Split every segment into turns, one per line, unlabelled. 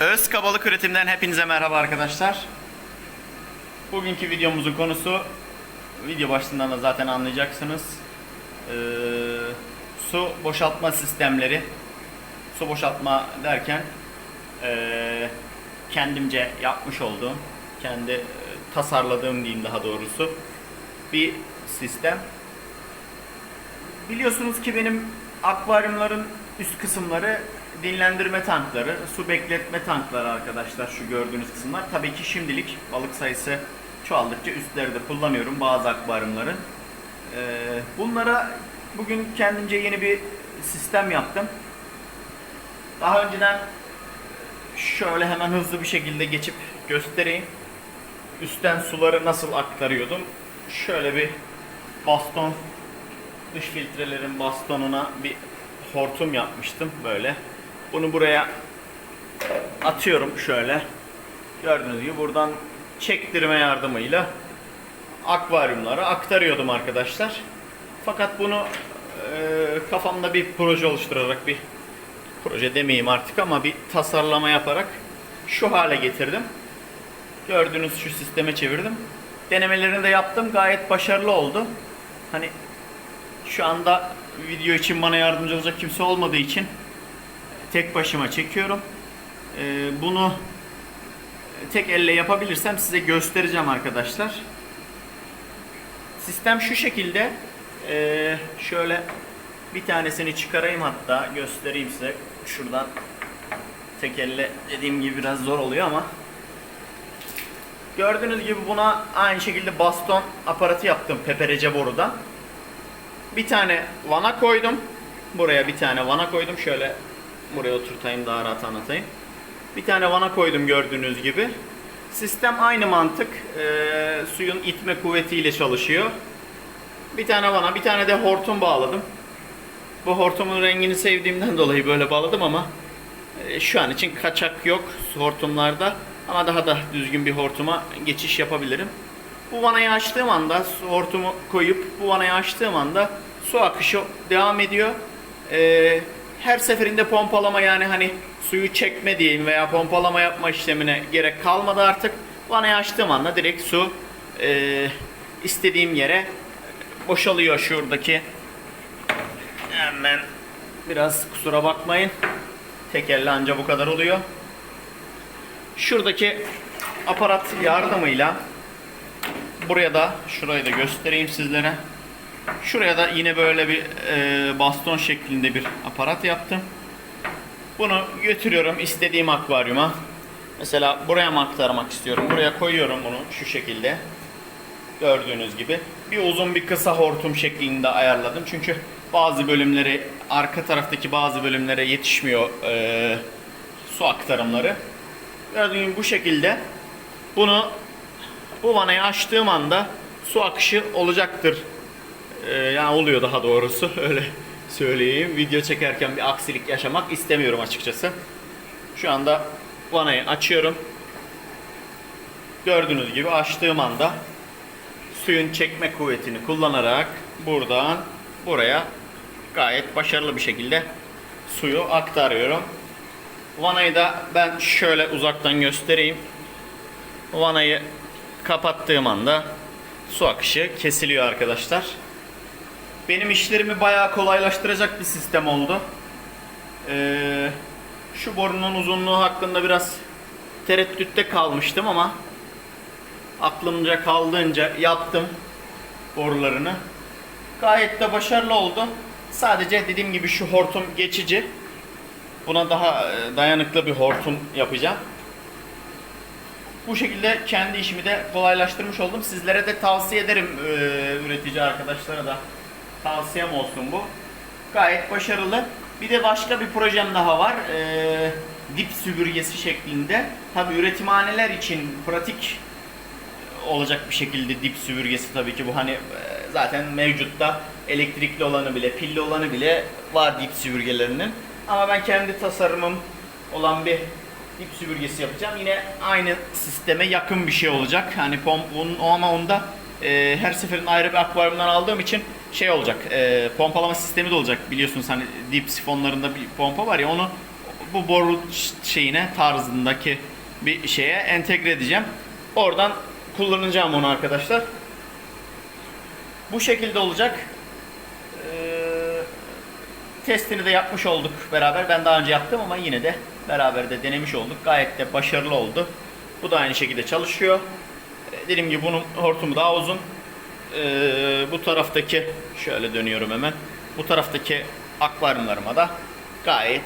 Öz kabalık üretimden hepinize merhaba arkadaşlar. Bugünkü videomuzun konusu video başlığından da zaten anlayacaksınız. Ee, su boşaltma sistemleri. Su boşaltma derken ee, kendimce yapmış olduğum, kendi e, tasarladığım diyeyim daha doğrusu bir sistem. Biliyorsunuz ki benim akvaryumların üst kısımları dinlendirme tankları, su bekletme tankları arkadaşlar şu gördüğünüz kısımlar. Tabii ki şimdilik balık sayısı çoğaldıkça üstleri de kullanıyorum bazı akvaryumların. Ee, bunlara bugün kendimce yeni bir sistem yaptım. Daha önceden şöyle hemen hızlı bir şekilde geçip göstereyim. Üstten suları nasıl aktarıyordum. Şöyle bir baston dış filtrelerin bastonuna bir hortum yapmıştım böyle. Bunu buraya atıyorum şöyle. Gördüğünüz gibi buradan çektirme yardımıyla akvaryumlara aktarıyordum arkadaşlar. Fakat bunu e, kafamda bir proje oluşturarak bir proje demeyeyim artık ama bir tasarlama yaparak şu hale getirdim. Gördüğünüz şu sisteme çevirdim. Denemelerini de yaptım. Gayet başarılı oldu. Hani şu anda video için bana yardımcı olacak kimse olmadığı için tek başıma çekiyorum. Ee, bunu tek elle yapabilirsem size göstereceğim arkadaşlar. Sistem şu şekilde. Ee, şöyle bir tanesini çıkarayım hatta göstereyim size. Şuradan tek elle dediğim gibi biraz zor oluyor ama Gördüğünüz gibi buna aynı şekilde baston aparatı yaptım peperece borudan. Bir tane vana koydum. Buraya bir tane vana koydum. Şöyle buraya oturtayım daha rahat anlatayım. Bir tane vana koydum gördüğünüz gibi. Sistem aynı mantık. Ee, suyun itme kuvvetiyle çalışıyor. Bir tane vana, bir tane de hortum bağladım. Bu hortumun rengini sevdiğimden dolayı böyle bağladım ama e, şu an için kaçak yok hortumlarda. Ama daha da düzgün bir hortuma geçiş yapabilirim. Bu vanayı açtığım anda hortumu koyup bu vanayı açtığım anda su akışı devam ediyor. Ee, her seferinde pompalama yani hani suyu çekme diyeyim veya pompalama yapma işlemine gerek kalmadı artık. Vanayı açtığım anda direkt su e, istediğim yere boşalıyor şuradaki. Hemen biraz kusura bakmayın. Tek elle anca bu kadar oluyor. Şuradaki aparat yardımıyla buraya da şurayı da göstereyim sizlere. Şuraya da yine böyle bir e, baston şeklinde bir aparat yaptım. Bunu götürüyorum istediğim akvaryuma. Mesela buraya mı aktarmak istiyorum? Buraya koyuyorum bunu şu şekilde. Gördüğünüz gibi. Bir uzun bir kısa hortum şeklinde ayarladım. Çünkü bazı bölümleri arka taraftaki bazı bölümlere yetişmiyor e, su aktarımları. Gördüğünüz gibi bu şekilde bunu bu vanayı açtığım anda su akışı olacaktır. Ee, yani oluyor daha doğrusu öyle söyleyeyim. Video çekerken bir aksilik yaşamak istemiyorum açıkçası. Şu anda vanayı açıyorum. Gördüğünüz gibi açtığım anda suyun çekme kuvvetini kullanarak buradan buraya gayet başarılı bir şekilde suyu aktarıyorum. Vanayı da ben şöyle uzaktan göstereyim. Vanayı kapattığım anda su akışı kesiliyor arkadaşlar. Benim işlerimi bayağı kolaylaştıracak bir sistem oldu. Ee, şu borunun uzunluğu hakkında biraz tereddütte kalmıştım ama aklımca kaldığınca yaptım borularını. Gayet de başarılı oldu. Sadece dediğim gibi şu hortum geçici. Buna daha e, dayanıklı bir hortum yapacağım. Bu şekilde kendi işimi de kolaylaştırmış oldum. Sizlere de tavsiye ederim e, üretici arkadaşlara da tavsiyem olsun bu. Gayet başarılı. Bir de başka bir projem daha var. E, dip süpürgesi şeklinde. Tabi üretimhaneler için pratik olacak bir şekilde dip süpürgesi tabii ki bu hani e, zaten mevcutta elektrikli olanı bile pilli olanı bile var dip süpürgelerinin. Ama ben kendi tasarımım olan bir dip süpürgesi yapacağım. Yine aynı sisteme yakın bir şey olacak. Hani pomp ama onda e, her seferin ayrı bir akvaryumdan aldığım için şey olacak. E, pompalama sistemi de olacak. Biliyorsunuz hani dip sifonlarında bir pompa var ya onu bu boru şeyine tarzındaki bir şeye entegre edeceğim. Oradan kullanacağım onu arkadaşlar. Bu şekilde olacak. Ee, testini de yapmış olduk beraber. Ben daha önce yaptım ama yine de beraber de denemiş olduk. Gayet de başarılı oldu. Bu da aynı şekilde çalışıyor. Ee, Dediğim gibi bunun hortumu daha uzun. Ee, bu taraftaki şöyle dönüyorum hemen. Bu taraftaki akvaryumlarıma da gayet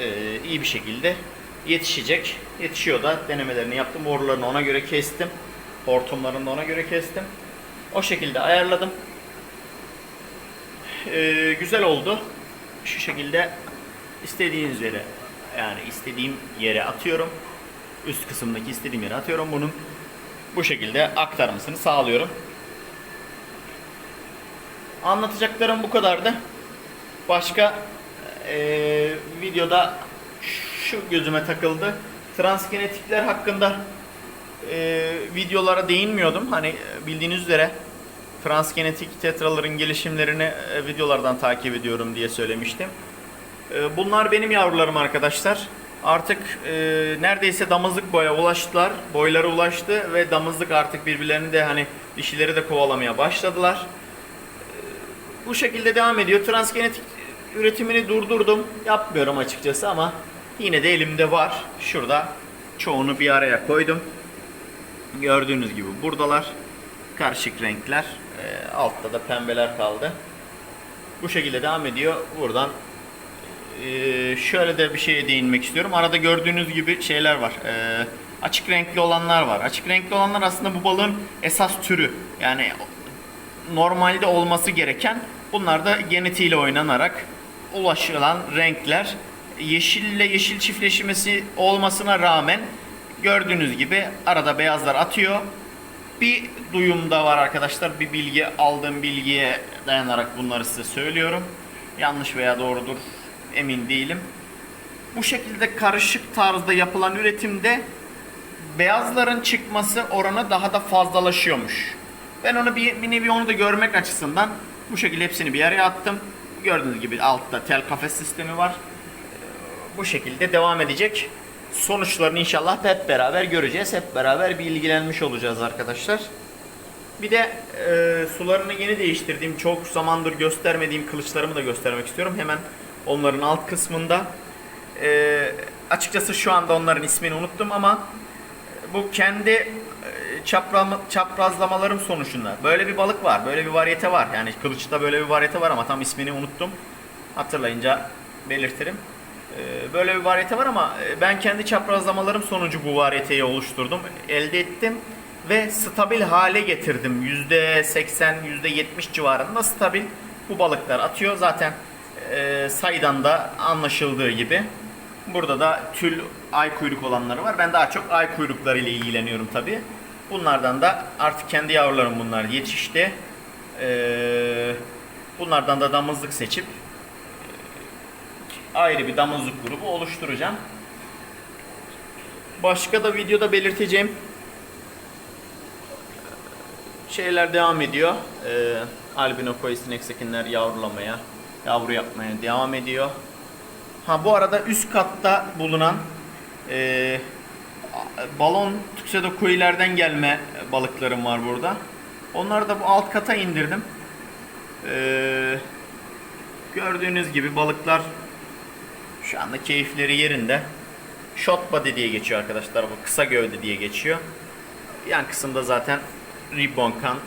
e, iyi bir şekilde yetişecek. Yetişiyor da denemelerini yaptım. Borularını ona göre kestim. Hortumlarını da ona göre kestim. O şekilde ayarladım. Ee, güzel oldu. Şu şekilde istediğiniz yere yani istediğim yere atıyorum. Üst kısımdaki istediğim yere atıyorum. Bunun bu şekilde aktarmasını sağlıyorum. Anlatacaklarım bu kadardı. Başka eee, videoda şu gözüme takıldı. Transgenetikler hakkında eee, videolara değinmiyordum. Hani e, bildiğiniz üzere transgenetik tetraların gelişimlerini e, videolardan takip ediyorum diye söylemiştim. E, Bunlar benim yavrularım arkadaşlar. Artık e, neredeyse damızlık boya ulaştılar. Boyları ulaştı ve damızlık artık birbirlerini de hani dişileri de kovalamaya başladılar. E, bu şekilde devam ediyor. Transgenetik üretimini durdurdum. Yapmıyorum açıkçası ama yine de elimde var. Şurada çoğunu bir araya koydum. Gördüğünüz gibi buradalar. Karışık renkler. E, altta da pembeler kaldı. Bu şekilde devam ediyor. Buradan ee, şöyle de bir şeye değinmek istiyorum. Arada gördüğünüz gibi şeyler var. Ee, açık renkli olanlar var. Açık renkli olanlar aslında bu balığın esas türü. Yani normalde olması gereken bunlar da genetiğiyle oynanarak ulaşılan renkler. Yeşille yeşil çiftleşmesi olmasına rağmen gördüğünüz gibi arada beyazlar atıyor. Bir duyum da var arkadaşlar. Bir bilgi aldığım bilgiye dayanarak bunları size söylüyorum. Yanlış veya doğrudur emin değilim. Bu şekilde karışık tarzda yapılan üretimde beyazların çıkması oranı daha da fazlalaşıyormuş. Ben onu bir, bir nevi onu da görmek açısından bu şekilde hepsini bir araya attım. Gördüğünüz gibi altta tel kafes sistemi var. Ee, Bu şekilde devam edecek. Sonuçlarını inşallah hep beraber göreceğiz. Hep beraber bir ilgilenmiş olacağız arkadaşlar. Bir de e, sularını yeni değiştirdiğim, çok zamandır göstermediğim kılıçlarımı da göstermek istiyorum. Hemen onların alt kısmında. E, açıkçası şu anda onların ismini unuttum ama bu kendi çapraz, çaprazlamalarım sonucunda. Böyle bir balık var, böyle bir variyete var. Yani kılıçta böyle bir variyete var ama tam ismini unuttum. Hatırlayınca belirtirim. E, böyle bir variyete var ama e, ben kendi çaprazlamalarım sonucu bu variyeteyi oluşturdum. Elde ettim ve stabil hale getirdim. %80, %70 civarında stabil bu balıklar atıyor. Zaten e, sayıdan da anlaşıldığı gibi. Burada da tül ay kuyruk olanları var. Ben daha çok ay kuyrukları ile ilgileniyorum tabi. Bunlardan da artık kendi yavrularım bunlar yetişti. E, bunlardan da damızlık seçip e, ayrı bir damızlık grubu oluşturacağım. Başka da videoda belirteceğim şeyler devam ediyor. Ee, albino koyu sinek sekinler yavrulamaya, yavru yapmaya devam ediyor. Ha bu arada üst katta bulunan e, balon tuxedo koyilerden gelme balıklarım var burada. Onları da bu alt kata indirdim. Ee, gördüğünüz gibi balıklar şu anda keyifleri yerinde. Shot body diye geçiyor arkadaşlar. Bu kısa gövde diye geçiyor. Yan kısımda zaten ribbon kan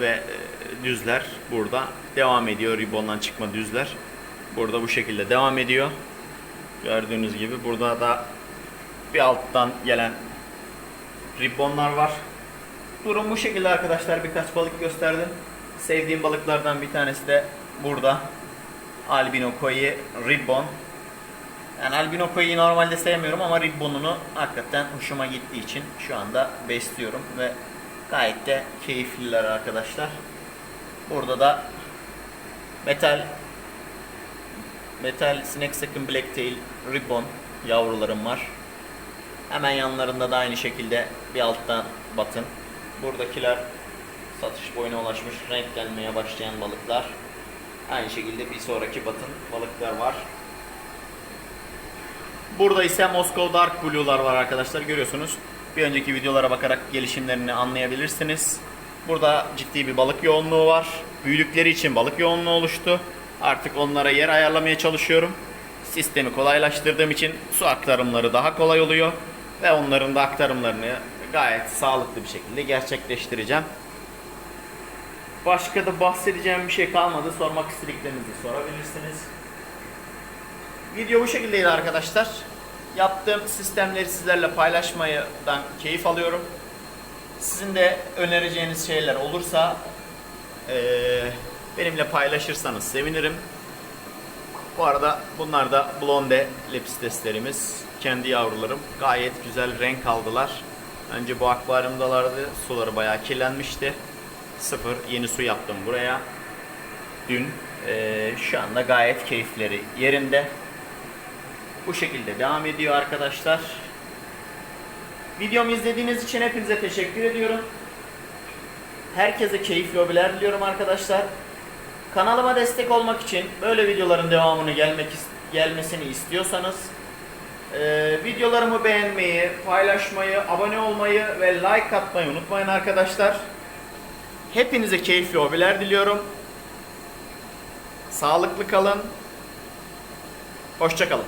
ve e, düzler burada devam ediyor. Ribbondan çıkma düzler. Burada bu şekilde devam ediyor. Gördüğünüz gibi burada da bir alttan gelen ribbonlar var. Durum bu şekilde arkadaşlar. Birkaç balık gösterdim. Sevdiğim balıklardan bir tanesi de burada. Albino koi ribbon. Yani albino koyu normalde sevmiyorum ama ribbonunu hakikaten hoşuma gittiği için şu anda besliyorum ve gayet de keyifliler arkadaşlar. Burada da metal metal snake second blacktail ribbon yavrularım var. Hemen yanlarında da aynı şekilde bir alttan batın. Buradakiler satış boyuna ulaşmış renklenmeye başlayan balıklar. Aynı şekilde bir sonraki batın balıklar var. Burada ise Moskova Dark Blue'lar var arkadaşlar görüyorsunuz. Bir önceki videolara bakarak gelişimlerini anlayabilirsiniz. Burada ciddi bir balık yoğunluğu var. Büyülükleri için balık yoğunluğu oluştu. Artık onlara yer ayarlamaya çalışıyorum. Sistemi kolaylaştırdığım için su aktarımları daha kolay oluyor. Ve onların da aktarımlarını gayet sağlıklı bir şekilde gerçekleştireceğim. Başka da bahsedeceğim bir şey kalmadı. Sormak istediklerinizi sorabilirsiniz. Video bu şekildeydi arkadaşlar. Yaptığım sistemleri sizlerle paylaşmadan keyif alıyorum. Sizin de önereceğiniz şeyler olursa benimle paylaşırsanız sevinirim. Bu arada bunlar da blonde lepisteslerimiz. Kendi yavrularım. Gayet güzel renk aldılar. Önce bu akvaryumdalardı. Suları bayağı kirlenmişti. Sıfır yeni su yaptım buraya. Dün. Eee, şu anda gayet keyifleri yerinde. Bu şekilde devam ediyor arkadaşlar. Videomu izlediğiniz için hepinize teşekkür ediyorum. Herkese keyifli hobiler diliyorum arkadaşlar. Kanalıma destek olmak için böyle videoların devamını gelmek gelmesini istiyorsanız eee, videolarımı beğenmeyi, paylaşmayı, abone olmayı ve like atmayı unutmayın arkadaşlar. Hepinize keyifli hobiler diliyorum. Sağlıklı kalın. Hoşçakalın.